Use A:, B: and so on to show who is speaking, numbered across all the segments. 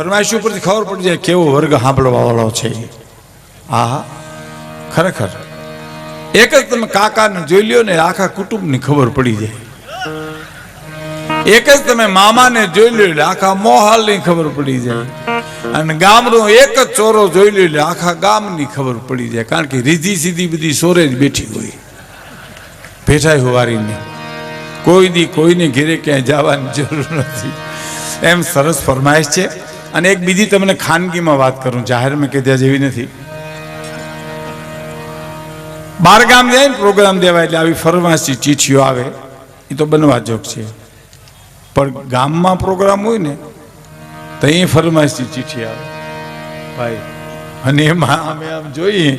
A: ફરમાઈશ ઉપરથી ખબર પડી જાય કેવો વર્ગ સાંભળવા વાળો છે હા ખરેખર. એક જ તમે કાકાને જોઈ લ્યો ને, આખા કુટુંબની ખબર પડી જાય. એક જ તમે મામાને જોઈ લ્યો એટલે આખા મોહાલની ખબર પડી જાય. અને ગામનો એક જ ચોરો જોઈ લ્યો એટલે આખા ગામની ખબર પડી જાય. કારણ કે રીધી સીધી બધી સોરે જ બેઠી હોય. ભેઠાઈ હોવારીને કોઈ દી કોઈને ઘેરે ક્યાંય જવાની જરૂર નથી. એમ સરસ ફરમાઈશ છે. અને એક બીજી તમને ખાનગીમાં વાત કરું, જાહેરમાં કે ત્યાં જેવી નથી. બાર ગામ જાય ને પ્રોગ્રામ દેવાય એટલે આવી ફરમાસી ચીઠીઓ આવે, એ તો બનવા જોગ છે. પણ ગામમાં પ્રોગ્રામ હોય ને, તો એ ફરમાસી ચીઠી આવે. ભાઈ, અને એમાં અમે આમ જોઈએ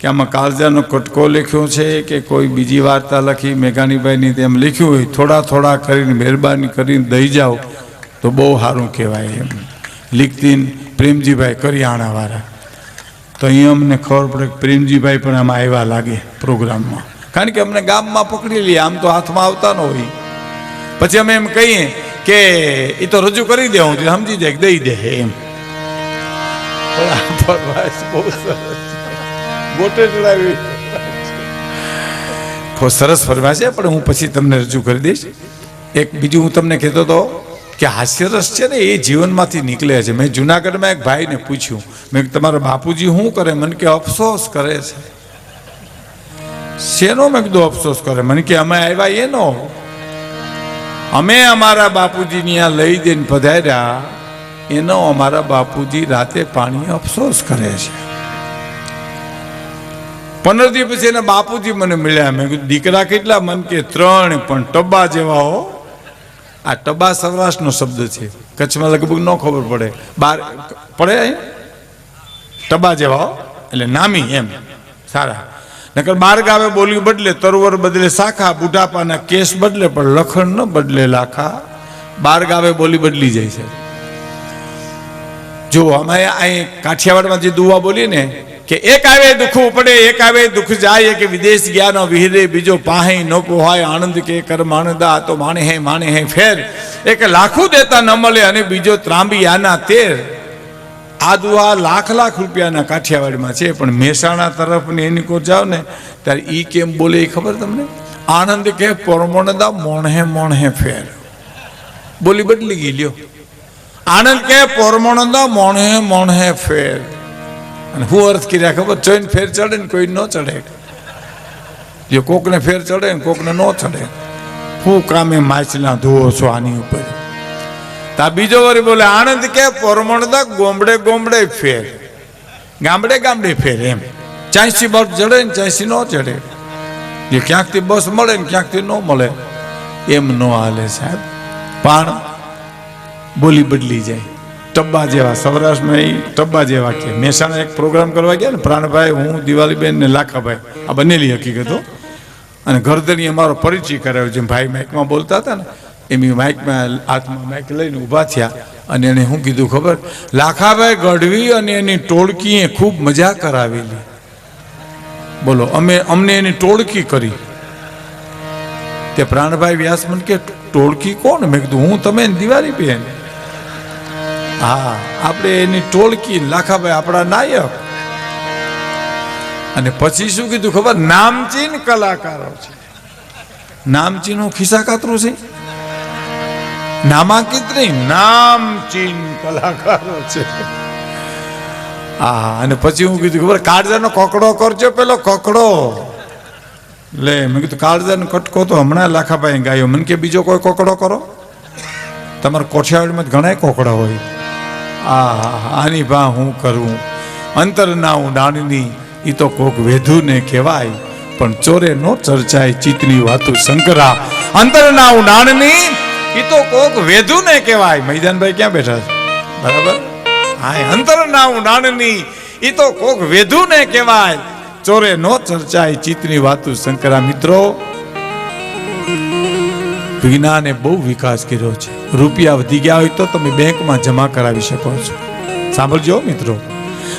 A: કે આમાં કાળજાનો કટકો લખ્યો છે કે કોઈ બીજી વાર્તા લખી, મેઘાણીભાઈની તેમ લખ્યું હોય, થોડા થોડા કરીને મહેરબાની કરીને દઈ જાઓ, તો બહુ સારું કહેવાય એમ. લીખતીન પ્રેમજીભાઈ કરિયાણાવાળા. તો અહીં અમને ખબર પડે કે પ્રેમજીભાઈ પણ આમાં આવ્યા લાગે પ્રોગ્રામમાં. કારણ કે અમને ગામમાં પકડી લઈએ આમ તો હાથમાં આવતા ન હોય. પછી અમે એમ કહીએ કે એ તો રજૂ કરી દે હું સમજી જાય દઈ દે એમ. સરસ ફરવા છે પણ હું પછી તમને રજૂ કરી દઈશ. એક બીજું હું તમને કહેતો હતો કે હાસ્યરસ છે ને એ જીવનમાંથી નીકળે છે. મેં જુનાગઢમાં એક ભાઈને પૂછ્યું. મેં તમારા બાપુજી શું કરે? મને કે, અફસોસ કરે છે. શેનો મેં કીધું, અફસોસ કરે? મને કે, અમે આવ્યા એનો. અમે અમારા બાપુજીની આ લઈ દઈને પધાર્યા. એનો અમારા બાપુજી રાતે પાણી અફસોસ કરે છે. પંદર દિવસ પછી એના બાપુજી મને મળ્યા. મેં કીધું, દીકરા કેટલા? મન કે, ત્રણ, પણ ટબ્બા જેવા હો. આ ટબા સૌરાષ્ટ્રનો શબ્દ છે. કચ્છમાં લગભગ ન ખબર પડે. બાર પડે? ટબા જેવા એટલે નામી એમ. સારા. નકર બાર ગાવે બોલી બદલે, તરવર બદલે શાખા, બુઢાપાના કેસ બદલે, પણ લખણ ન બદલે લાખા. બાર ગાવે બોલી બદલી જાય છે. જો અમે અહીં કાઠિયાવાડમાં જે દુવા બોલીએ ને કે એક આવે દુઃખ પડે એક આવે દુઃખ જાય, કે વિદેશ ગયા નો વિહરે, બીજો પાહે ન પોહાય આનંદ કે કરમાણદા, તો માણે હે માણે હે, ફેર. એક લાખું દેતા ન મળે અને બીજો ત્રાંબી આના તેર આ દુઆ લાખ લાખ રૂપિયાના કાઠિયાવાડમાં છે, પણ મહેસાણા તરફ ને એની કો જાઓ ને, ત્યારે એ કેમ બોલે એ ખબર તમને? આનંદ કે પરમણદા મોણહે મોણહે ફેર. બોલી બદલી ગઈ, લ્યો. આનંદ કે પરમણદા મોણહે મોણહે ફેર. અને હું અર્થ કર્યા ખબર? ચોઈને ફેર ચડે ને કોઈ ન ચડે. જો કોકને ફેર ચડે ને કોકને ન ચડે. હું કામે માછલા ધોવો છો આની ઉપર. તા બીજો વરી બોલે આનંદ કે પરમણદા ગોમડે ગોમડે ફેર. ગામડે ગામડે ફેર એમ. ચાંસી બસ ચડે ને ચાંસી ન ચડે. જે ક્યાંકથી બસ મળે ને ક્યાંકથી ન મળે, એમ ન હાલે સાહેબ. પણ બોલી બદલી જાય. ટબ્બા જેવા સૌરાષ્ટ્રમાં ટબ્બા જેવા કે. મહેસાણા એક પ્રોગ્રામ કરવા ગયા ને, પ્રાણભાઈ, હું દિવાળીબેન ને લાખાભાઈ. આ બનેલી હકીકતો અને ગરદની અમારો પરિચય કરાવ્યો જેમ ભાઈ માઇકમાં બોલતા હતા ને, એમ માઇકમાં હાથમાં માઇક લઈને ઊભા થયા અને એને શું કીધું, ખબર? લાખાભાઈ ગઢવી અને એની ટોળકીએ ખૂબ મજા કરાવેલી. બોલો, અમે, અમને એની ટોળકી કરી. તે પ્રાણભાઈ વ્યાસ મને કે, ટોળકી કોણ? મેં કીધું, હું, તમે દિવાળી બેન હા, આપણે એની ટોળકી, લાખાભાઈ આપણા નાયક. અને પછી શું કીધું ખબર? નામચીન કલાકારો છે. નામચીન ખિસ્સા કાતરું છે? નામાંકિત નહીં, નામચીન કલાકારો છે. હા અને પછી હું કીધું ખબર, કાળજાનો કોકડો કરજો પેલો કોકડો. લે, મેં કીધું કાળજાનો કટકો તો હમણાં લાખાભાઈ ગાયો. મને કે બીજો કોઈ કોકડો કરો? તમારા કોઠિયાવાડીમાં ઘણા કોકડા હોય. આ આની ભા હું કરું? અંતરના હું એ તો કોક વેધુને કહેવાય, પણ ચોરે નો ચર્ચાય ચિતની વાતું શંકરા. અંતરના હું એ તો કોક વેધુને કહેવાય. મૈદાનભાઈ ક્યાં બેઠા છે? બરાબર? હા અંતરના હું એ તો કોક વેધુને કહેવાય. ચોરે નો ચર્ચાય ચિતની વાતું શંકરા. મિત્રો વિજ્ઞાને બહુ વિકાસ કર્યો છે. રૂપિયા વધી ગયા હોય તો તમે બેંકમાં જમા કરાવી શકો છો. સાંભળજો મિત્રો.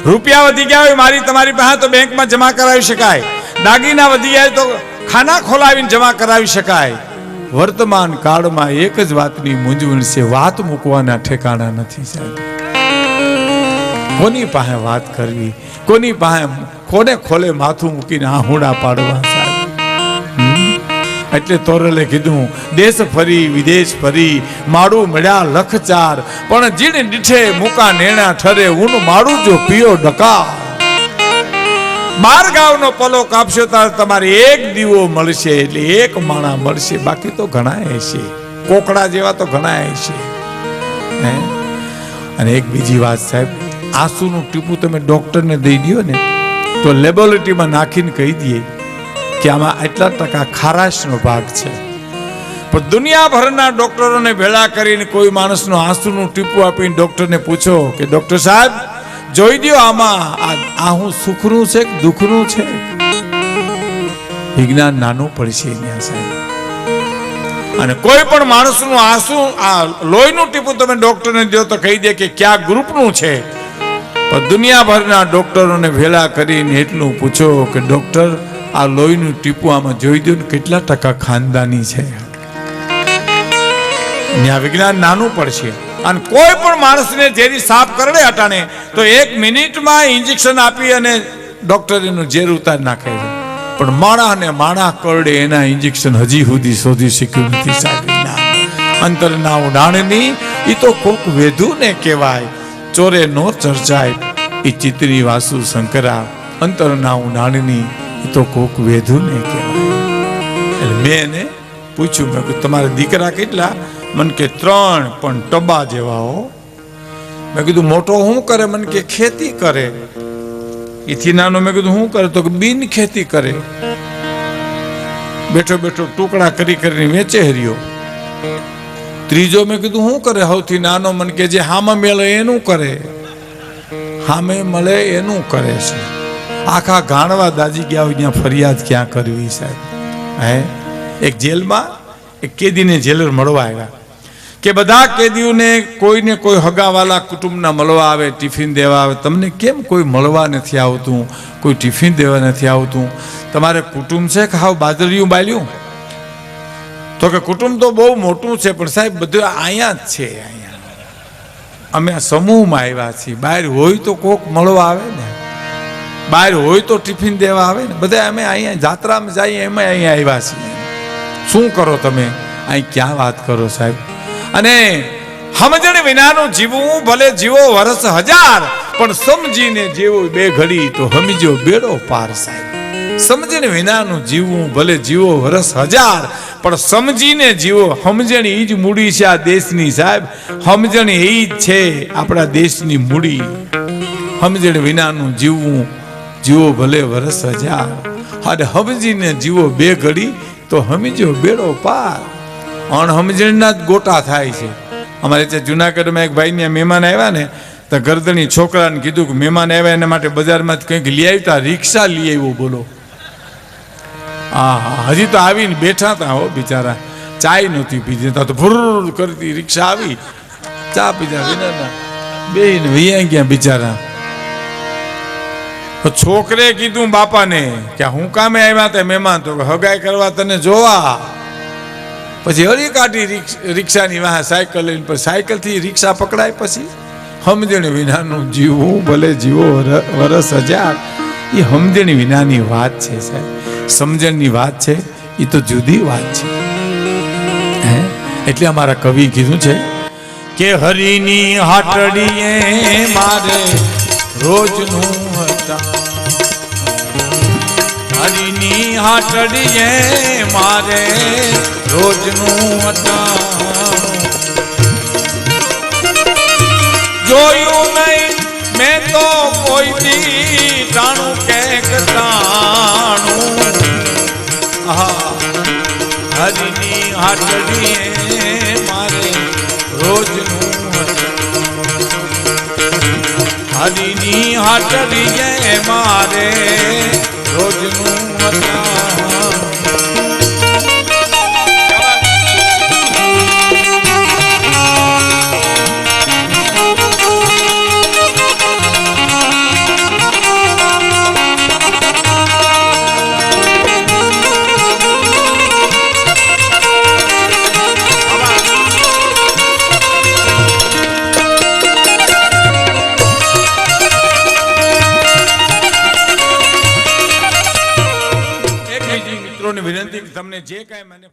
A: રૂપિયા વધી ગયા હોય મારી તમારી પાસે તો બેંકમાં જમા કરાવી શકાય. દાગીના વધી ગયા તો ખાના ખોલાવીને જમા કરાવી શકાય. વર્તમાન કાળમાં એક જ વાતની મૂંઝવણ છે, વાત મૂકવાના ઠેકાણા નથી સાહેબ. કોની પાસે વાત કરવી? કોની પાસે કોને ખોલે માથું મૂકીને આ હુંડા પાડવા સાહેબ? એટલે તોરલે કીધું, દેશ ફરી, વિદેશ ફરી મારું મળ્યા લખચાર, પણ જીણ દીઠે મુકા નેણા ઠરે, ઊન મારું જો પીયો ડકા બાર ગાવનો પલો કાપશો ત્યારે તમારે એક દીવો મળશે, એટલે એક માણા મળશે, બાકી તો ઘણા છે. કોકડા જેવા તો ઘણા છે. હે? અને એક બીજી વાત સાહેબ, આંસુનું ટીપું તમે ડોક્ટરને દઈ દો ને, તો લેબોરેટરીમાં નાખીને કહી દઈએ. કે આમાં આટલા ટકા ખારાશનો ભાગ છે. પણ દુનિયાભરના ડોક્ટરોને ભેળા કરીને કોઈ માણસનું આંસુનું ટીપું આપીને ડોક્ટરને પૂછો કે, ડોક્ટર સાહેબ, જોઈ દ્યો આમાં, આ હું સુખનું છે કે દુઃખનું છે? વિજ્ઞાન નાનું પડશે અહીંયા સાહેબ. અને કોઈ પણ માણસનું આંસુ, આ લોહીનું ટીપું તમે ડોક્ટરને દો તો કહી દે કે ક્યાં ગ્રુપનું છે. પણ દુનિયાભરના ડોક્ટરોને ભેળા કરીને એટલું પૂછો કે, ડોક્ટર આ લોહીનું ટીપું આમાં જોઈ દો ને કેટલા ટકા ખાનદાની છે. ત્યાં વિજ્ઞાન નાનું પડશે. અને કોઈ પણ માણસને ઝેરી સાફ કરડે હટાણે, તો એક મિનિટમાં ઇન્જેક્શન આપી અને ડોક્ટર એનું ઝેર ઉતાર નાખે છે. પણ માણા ને માણા કરડે એના ઇન્જેક્શન હજી સુધી શોધી શક્યું નથી સાહેબ. અંતરના ઉડાણની એ તો કોક વેધું ને કહેવાય. ચોરે નો ચર્ચાય. એ ચિત્રી વાસુ શંકરા અંતરના ઉડાણની તો કોક વેધું ને કહેવાય. એટલે મેં એને પૂછ્યું, મેં કીધું, તમારા દીકરા કેટલા? મને કે, ત્રણ, પણ ટબા જેવા હો. મેં કીધું, મોટો શું કરે? મને કે, ખેતી કરે. એથી નાનો મેં કીધું શું કરે? તો કે, બિન ખેતી કરે. બેઠો બેઠો ટુકડા કરી કરીને વેચે હર્યો ત્રીજો મેં કીધું શું કરે? સૌથી નાનો મને કે, જે હામાં મેળે એનું કરે. હામે મળે એનું કરે છે. આખા ગાણવા દાજી ગયા હોય ત્યાં ફરિયાદ ક્યાં કરવી સાહેબ? હે? એક જેલમાં એક કેદીને જેલર મળવા આવ્યા. કે બધા કેદીઓને કોઈને કોઈ હગાવાલા કુટુંબના મળવા આવે, ટિફિન દેવા આવે, તમને કેમ કોઈ મળવા નથી આવતું? કોઈ ટિફિન દેવા નથી આવતું? તમારે કુટુંબ છે કે હાવ બાજરીયું બાલ્યું? તો કે કુટુંબ તો બહુ મોટું છે, પણ સાહેબ બધું અહીંયા જ છે અહીંયા. અમે સમૂહમાં આવ્યા છીએ. બહાર હોય તો કોક મળવા આવે ને. બહાર હોય તો ટિફિન દેવા આવે ને. બધા અમે અહીંયા જાત્રામાં જઈએ એમાં અહીંયા આવ્યા છીએ. શું કરો તમે? અહીં ક્યાં વાત કરો સાહેબ? અને સમજણ વિનાનું જીવવું, ભલે જીવો વરસ હજાર, પણ સમજીને જીવો બે ઘડી તો સમજો બેડો પાર સાહેબ. સમજણ વિનાનું જીવવું, ભલે જીવો વરસ હજાર, પણ સમજીને જીવો સમજણ એ જ મૂડી છે આ દેશની સાહેબ. સમજણ એ જ છે આપણા દેશની મૂડી. સમજણ વિનાનું જીવવું જીવો ભલે વરસ હજાર હમજી ને જીવો બે ઘડી, તો સમજો બેડો પાર. અણહમજણના જ ગોટા થાય છે. અમારે ત્યાં જુનાગઢમાં એક ભાઈને મહેમાન આવ્યા ને, તો ગરદણી છોકરાને કીધું કે મહેમાન આવ્યા એના માટે બજારમાં કંઈક લઈ આવતા રિક્ષા લઈ આવ્યો બોલો. હા હજી તો આવીને બેઠા હતા હો બિચારા. ચાય નહોતી પીધી તો ભૂર કરતી રિક્ષા આવી. ચા પીધા વિના બેન વૈયા ગયા બિચારા. તો છોકરે કીધું બાપાને કે હું કામે આવ્યા તે મહેમાન? તો હગાઈ કરવા તને જોવા. પછી હળી કાઢી રિક્ષાની વાહ સાયકલ લઈને પછી સાયકલથી રિક્ષા પકડાય પછી? સમજણ વિનાનું જીવવું ભલે જીવો વરસ હજાર એ સમજણ વિનાની વાત છે સાહેબ. સમજણની વાત છે. એ તો જુદી વાત છે. હે? એટલે અમારા કવિ કીધું છે કે હરિની હાટડીએ મારે રોજનું હતા હરિની હાટડીએ મારે રોજનું હતા જોયું નહીં, મેં તો કોઈ દી ટાણું કેક ટાણું હા હરિની હાટડીએ હરિની હાટડીએ મારે. રોજનું જે કાંઈ મને